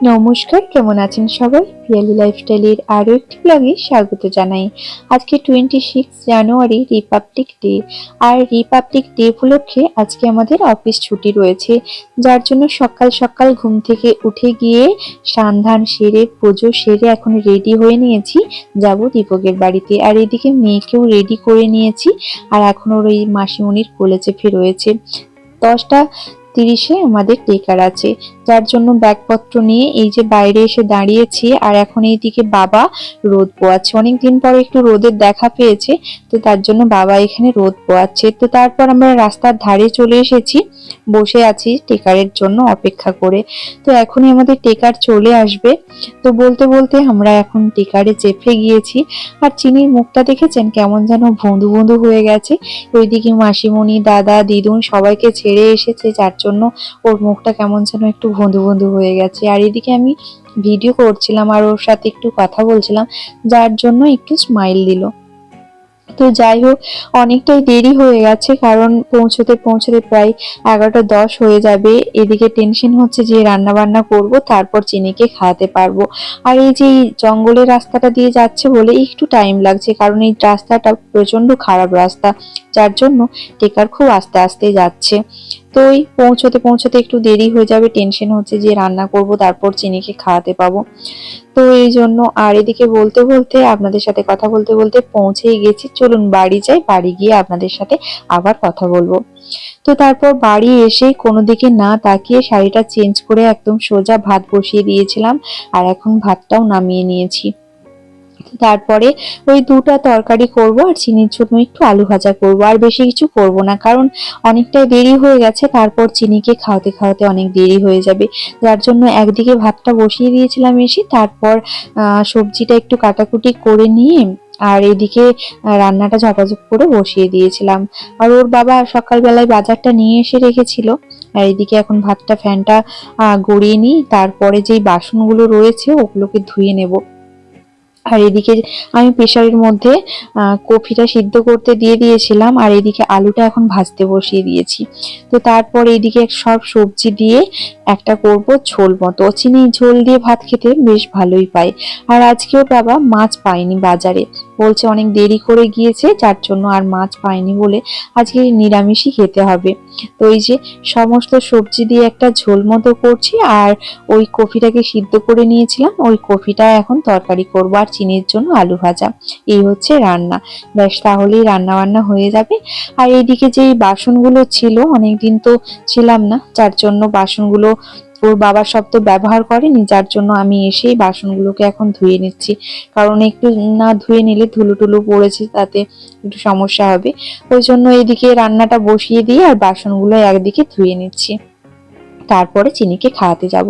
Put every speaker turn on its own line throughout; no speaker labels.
নমস্কার, কেমন আছেন সবাই? পিয়ালি লাইফস্টাইলের আরও একটি ব্লগে স্বাগত জানাই। আজকে twenty six January republic day আর রিপাবলিক ডে উপলক্ষে আজকে আমাদের অফিস ছুটি রয়েছে। যার জন্য সকাল সকাল ঘুম থেকে উঠে গিয়ে সান্ধান সেরে, পুজো সেরে এখন রেডি হয়ে নিয়েছি। যাব দীপকের বাড়িতে। আর এদিকে মেয়েকেও রেডি করে নিয়েছি। আর এখন ওর ওই মাসিমণির কোলে চেপে রয়েছে দশটা তিরিশে আমাদের টেকার আছে। যার জন্য ব্যাগপত্র নিয়ে এই যে বাইরে এসে দাঁড়িয়েছি, আর এখন এইদিকে বাবা রোদ পোয়াচ্ছে। অনেকদিন পরে একটু রোদের দেখা পেয়েছে, তো তার জন্য বাবা এখানে রোদ পোয়াচ্ছে। তো তারপর আমরা রাস্তার ধারে চলে এসেছি, বসে আছি টেকারের জন্য অপেক্ষা করে। তো এখনই আমাদের টেকার চলে আসবে। তো বলতে বলতে আমরা এখন টেকারে চেপে গিয়েছি, আর চিনির মুখটা দেখেছেন? কেমন যেন ভন্দু ভন্দু হয়ে গেছে। ওইদিকে মাসিমণি, দাদা, দিদুন সবাইকে ছেড়ে এসেছে, যার জন্য ওর মুখটা কেমন যেন একটু ভন্দু বন্ধু হয়ে গেছে। আর এদিকে আমি ভিডিও করছিলাম আর ওর সাথে একটু কথা বলছিলাম, যার জন্য একটু স্মাইল দিল। তো যাই হোক, অনেকটাই দেরি হয়ে গেছে কারণ পৌঁছতে পৌঁছতে প্রায় এগারোটা দশ হয়ে যাবে। এদিকে টেনশন হচ্ছে যে রান্না বান্না করব, তারপর চিনিকে খাওয়াতে পারব। আর এই যে জঙ্গলের রাস্তাটা দিয়ে যাচ্ছে বলে একটু টাইম লাগছে কারণ এই রাস্তাটা প্রচণ্ড খারাপ রাস্তা। যার জন্য টেকার খুব আস্তে আস্তে যাচ্ছে। তো ওই পৌঁছতে পৌঁছতে একটু দেরি হয়ে যাবে টেনশন হচ্ছে যে রান্না করব, তারপর চিনিকে খাওয়াতে পাবো। তো এই জন্য আর এদিকে বলতে বলতে, আপনাদের সাথে কথা বলতে বলতে পৌঁছেই গেছি। চলুন বাড়ি যাই, বাড়ি গিয়ে আপনাদের সাথে আবার কথা বলব। তো তারপর বাড়ি এসে কোনো দিকে না তাকিয়ে শাড়িটা চেঞ্জ করে একদম সোজা ভাত বসিয়ে দিয়েছিলাম, আর এখন ভাতটাও নামিয়ে নিয়েছি। তারপরে ওই দুটা তরকারি করব আর চিনির জন্য একটু আলু ভাজা করব। আর বেশি কিছু করব না, কারণ অনেকটাই দেরি হয়ে গেছে, তারপর চিনিকে খাওয়াতে খাওয়াতে অনেক দেরি হয়ে যাবে। যার জন্য একদিকে ভাতটা বসিয়ে দিয়েছিলাম এসে, তারপর সবজিটা একটু কাটাকুটি করে নিয়ে, আর এদিকে রান্নাটা ঝপাঝপ করে বসিয়ে দিয়েছিলাম। আর ওর বাবা সকালবেলায় বাজারটা নিয়ে এসে রেখেছিল। আর এদিকে এখন ভাতটা ফ্যানটা গড়িয়ে নিই, তারপরে যেই বাসনগুলো রয়েছে, ওগুলোকে ধুয়ে নেব। আর এদিকে আমি প্রেশারের মধ্যে কফিটা সিদ্ধ করতে দিয়ে দিয়েছিলাম আর এদিকে আলুটা এখন ভাজতে বসিয়ে দিয়েছি। তো তারপর এদিকে সব সবজি দিয়ে একটা করব ঝোল মতো। চিনি ঝোল দিয়ে ভাত খেতে বেশ ভালোই পায়। আর আজকেও বাবা মাছ পায়নি বাজারে। বলছে অনেক দেরি করে গিয়েছে, যার জন্য আর মাছ পাইনি বলে আজকে নিরামিষই খেতে হবে। তো এই যে সমস্ত সবজি দিয়ে একটা ঝোল মতো করছি, আর ওই কফিটাকে সিদ্ধ করে নিয়েছিলাম। ওই কফিটা এখন তরকারি করব আর চিনির জন্য আলু ভাজা। এই হচ্ছে রান্না। ব্যাস, তাহলেই রান্না বান্না হয়ে যাবে। আর এইদিকে যে বাসনগুলো ছিল, অনেকদিন তো ছিলাম না, যার জন্য বাসনগুলো ওর বাবা সব তো ব্যবহার করেনি, যার জন্য আমি এসেই বাসনগুলোকে এখন ধুয়ে নিচ্ছি। কারণ একটু না ধুয়ে নিলে ধুলো টুলো পড়েছে, তাতে একটু সমস্যা হবে। ওই জন্য এদিকে রান্নাটা বসিয়ে দিয়ে আর বাসনগুলো একদিকে ধুয়ে নিচ্ছি। তারপরে চিনিকে খাওয়াতে যাব।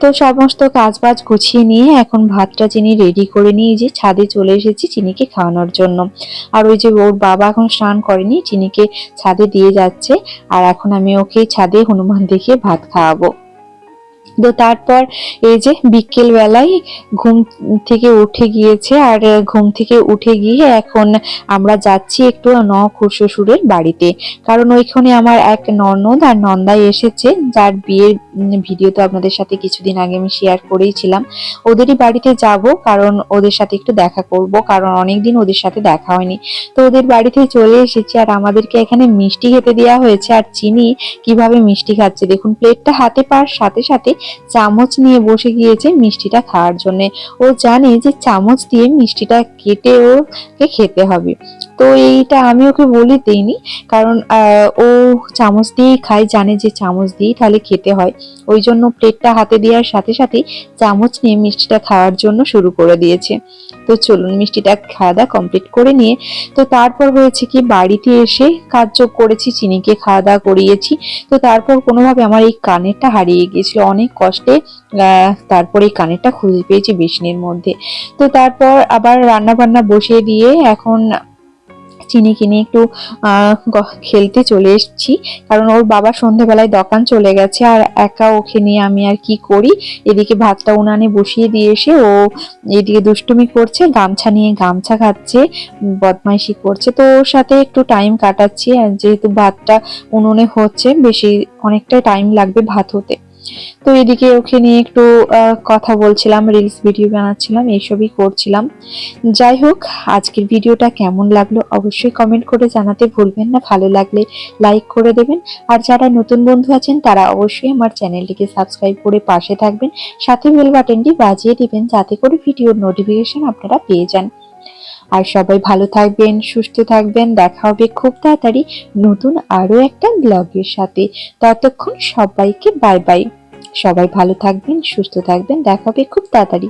তো সমস্ত কাজবাজ গুছিয়ে নিয়ে এখন ভাতটা চিনি রেডি করে নিয়ে যে ছাদে চলে এসেছি চিনিকে খাওয়ানোর জন্য। আর ওই যে ওর বাবা এখন স্নান করেনি, চিনিকে ছাদে দিয়ে যাচ্ছে। আর এখন আমি ওকে ছাদে হনুমান দেখিয়ে ভাত খাওয়াবো। তো তারপর এই যে বিকেল বেলায় ঘুম থেকে উঠে গিয়েছে আর ঘুম থেকে উঠে গিয়ে এখন আমরা যাচ্ছি একটু ন শ্বশুরের বাড়িতে। কারণ ওইখানে আমার এক ননদ আর নন্দাই এসেছে, যার বিয়ের ভিডিও তো আপনাদের সাথে কিছুদিন আগে আমি শেয়ার করেইছিলাম। ওদেরই বাড়িতে যাব, কারণ ওদের সাথে একটু দেখা করব, কারণ অনেকদিন ওদের সাথে দেখা হয়নি। তো ওদের বাড়িতে চলে এসেছি আর আমাদেরকে এখানে মিষ্টি খেতে দেওয়া হয়েছে আর চিনি কীভাবে মিষ্টি খাচ্ছে, দেখুন প্লেটটা হাতে পাওয়ার সাথে সাথে চামচ নিয়ে বসে গিয়েছে মিষ্টিটা খাওয়ার জন্য। ও জানে যে চামচ দিয়ে মিষ্টিটা কেটে ওকে খেতে হবে। তো এইটা আমি ওকে বলে দিইনি। কারণ ও চামচ দিয়েই খায়, জানে যে চামচ দিয়েই তাহলে খেতে হয়। ওই জন্য প্লেটটা হাতে দেওয়ার সাথে সাথেই চামচ নিয়ে মিষ্টিটা খাওয়ার জন্য শুরু করে দিয়েছে। তো চলুন মিষ্টিটা খাওয়া দাওয়া কমপ্লিট করে নিয়ে, তো তারপর হয়েছে কি, বাড়িতে এসে কাজযোগ করেছি, চিনিকে খাওয়া দাওয়া করিয়েছি। তো তারপর কোনোভাবে আমার এই কানেরটা হারিয়ে গিয়েছিল। অনেক কষ্টে তারপর এই কানেরটা খুঁজে পেয়েছি বিষ্ণের মধ্যে। তো তারপর আবার রান্না বান্না বসিয়ে দিয়ে এখন চিনি কিনে একটু খেলতে চলে এসেছি। কারণ ওর বাবা সন্ধ্যেবেলায় দোকান চলে গেছে আর একা ওকে নিয়ে আমি আর কি করি? এদিকে ভাতটা উনানে বসিয়ে দিয়ে এসে ও এদিকে দুষ্টুমি করছে, গামছা নিয়ে গামছা খাচ্ছে, বদমাইশি করছে। তো ওর সাথে একটু টাইম কাটাচ্ছি আর যেহেতু ভাতটা উনুনে হচ্ছে, বেশি অনেকটাই টাইম লাগবে ভাত হতে। তো এদিকে ওকে নিয়ে একটু কথা বলছিলাম রিলস ভিডিও বানাচ্ছিলাম, এইসবই করছিলাম। যাই হোক, আজকের ভিডিওটা কেমন লাগল অবশ্যই কমেন্ট করে জানাতে ভুলবেন না। ভালো লাগলে লাইক করে দেবেন। আর যারা নতুন বন্ধু আছেন, তারা অবশ্যই আমার চ্যানেলটিকে সাবস্ক্রাইব করে পাশে থাকবেন। সাথে বেল বাটনটি বাজিয়ে দিবেন, যাতে করে ভিডিওর নোটিফিকেশন আপনারা পেয়ে যান। আর সবাই ভালো থাকবেন, সুস্থ থাকবেন। দেখা হবে খুব তাড়াতাড়ি নতুন আরও একটা ব্লগের সাথে। ততক্ষণ সবাইকে বাই বাই। সবাই ভালো থাকবেন, সুস্থ থাকবেন। দেখা হবে খুব তাড়াতাড়ি।